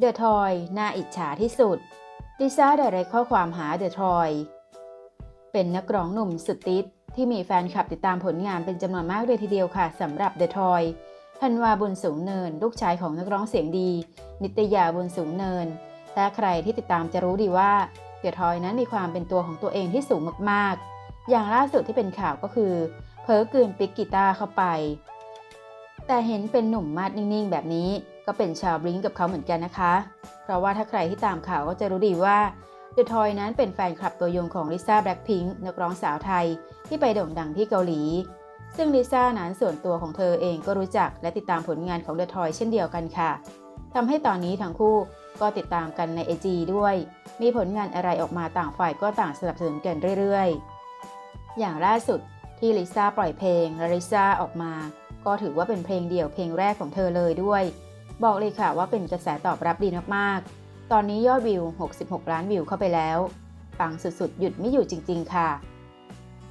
เดอะทอยน่าอิจฉาที่สุดลิซ่าได้เรข้อความหาเดอะทอย เป็นนักร้องหนุ่มสุดติดที่มีแฟนคลับติดตามผลงานเป็นจำนวนมากเลยทีเดียวค่ะสำหรับเดอะทอยธันวาบุญสูงเนิน ลูกชายของนักร้องเสียงดี นิตยาบุญสูงเนิน ถ้าใครที่ติดตามจะรู้ดีว่าเดอะทอยนั้นมีความเป็นตัวของตัวเองที่สูงมากๆ อย่างล่าสุดที่เป็นข่าวก็คือ เพิร์กลืนปิกกีตาร์เข้าไป แต่เห็นเป็นหนุ่มมาดนิ่งๆ แบบนี้ ก็เป็นชาวบลิงกับเขาเหมือนกันนะคะ เพราะว่าถ้าใครที่ตามข่าวก็จะรู้ดีว่าเดอะทอยนั้นเป็นแฟนคลับตัวยงของลิซ่าแบล็คพิงค์นักร้องสาวไทยที่ไปโด่งดังที่เกาหลี ซึ่งลิซ่านั้นส่วนตัวของเธอเองก็รู้จักและติดตามผลงานของเดอะทอยเช่นเดียวกันค่ะทำให้ตอนนี้ทั้งคู่ก็ติดตามกันใน IG ด้วย มีผลงานอะไรออกมาต่างฝ่ายก็ต่างสนับสนุนกันเรื่อยๆ อย่างล่าสุดที่ลิซ่าปล่อยเพลงลิซ่าออกมา ก็ถือว่าเป็นเพลงเดี่ยวเพลงแรกของเธอเลยด้วย บอกเลยค่ะว่าเป็นกระแสตอบรับดีมากๆ ตอนนี้ยอดวิว 66 ล้านวิวเข้าไปแล้ว ปังสุดๆ หยุดไม่อยู่จริง ๆ ค่ะ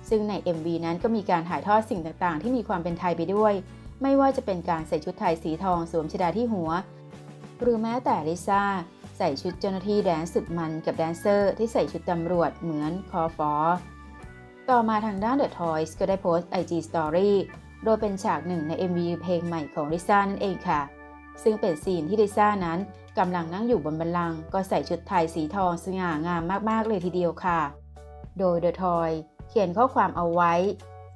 ซึ่งใน MV นั้นก็มีการถ่ายทอดสิ่งต่างๆ ที่มีความเป็นไทยไปด้วย ไม่ว่าจะเป็นการใส่ชุดไทยสีทองสวมชดาที่หัว หรือแม้แต่ลิซ่าใส่ชุดเจ้าหน้าที่แดนซ์สุดมันกับแดนเซอร์ที่ใส่ชุดตำรวจเหมือนคอฟอต่อมาทางด้าน The Toys ก็ได้โพสต์ IG Story โดยเป็นฉากหนึ่งใน MV เพลงใหม่ของลิซ่านั่นเองค่ะ ซึ่งเป็นซีนที่ลิซ่านั้นกำลังนั่งอยู่บนบันลังก็ใส่ชุดไทยสีทองสง่างามมากๆเลยทีเดียวค่ะ โดย The Toy เขียนข้อความเอาไว้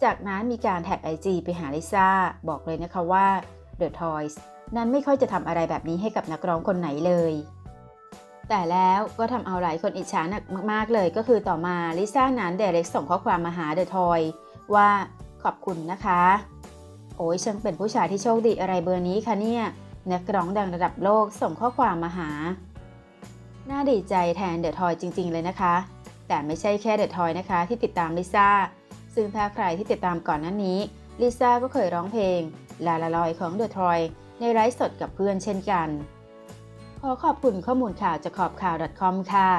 จากนั้นมีการแท็ก IG ไปหาลิซ่า บอกเลยนะคะว่า The Toys นั้นไม่ค่อยจะทำอะไรแบบนี้ให้กับนักร้องคนไหนเลย แต่แล้วก็ทำเอาหลายคนอิจฉาหนักมากๆเลยก็คือต่อมาลิซ่านั้นเดเร็กส่งข้อความมาหาเดอะทอยว่าขอบคุณนะคะ โอ้ยฉันเป็นผู้ชายที่โชคดีอะไรเบอร์นี้คะเนี่ย นักร้องดังระดับโลกส่งข้อความมาหา น่าดีใจแทนเดอะทอยจริง ๆ เลยนะคะ แต่ไม่ใช่แค่เดอะทอยนะคะ ที่ติดตามลิซ่า ซึ่งถ้าใครที่ติดตามก่อนหน้านี้ ลิซ่าก็เคยร้องเพลง ลาลาลอยของเดอะทอยในไลฟ์สดกับเพื่อนเช่นกัน ขอขอบคุณข้อมูลข่าวจากขอบข่าว .com ค่ะ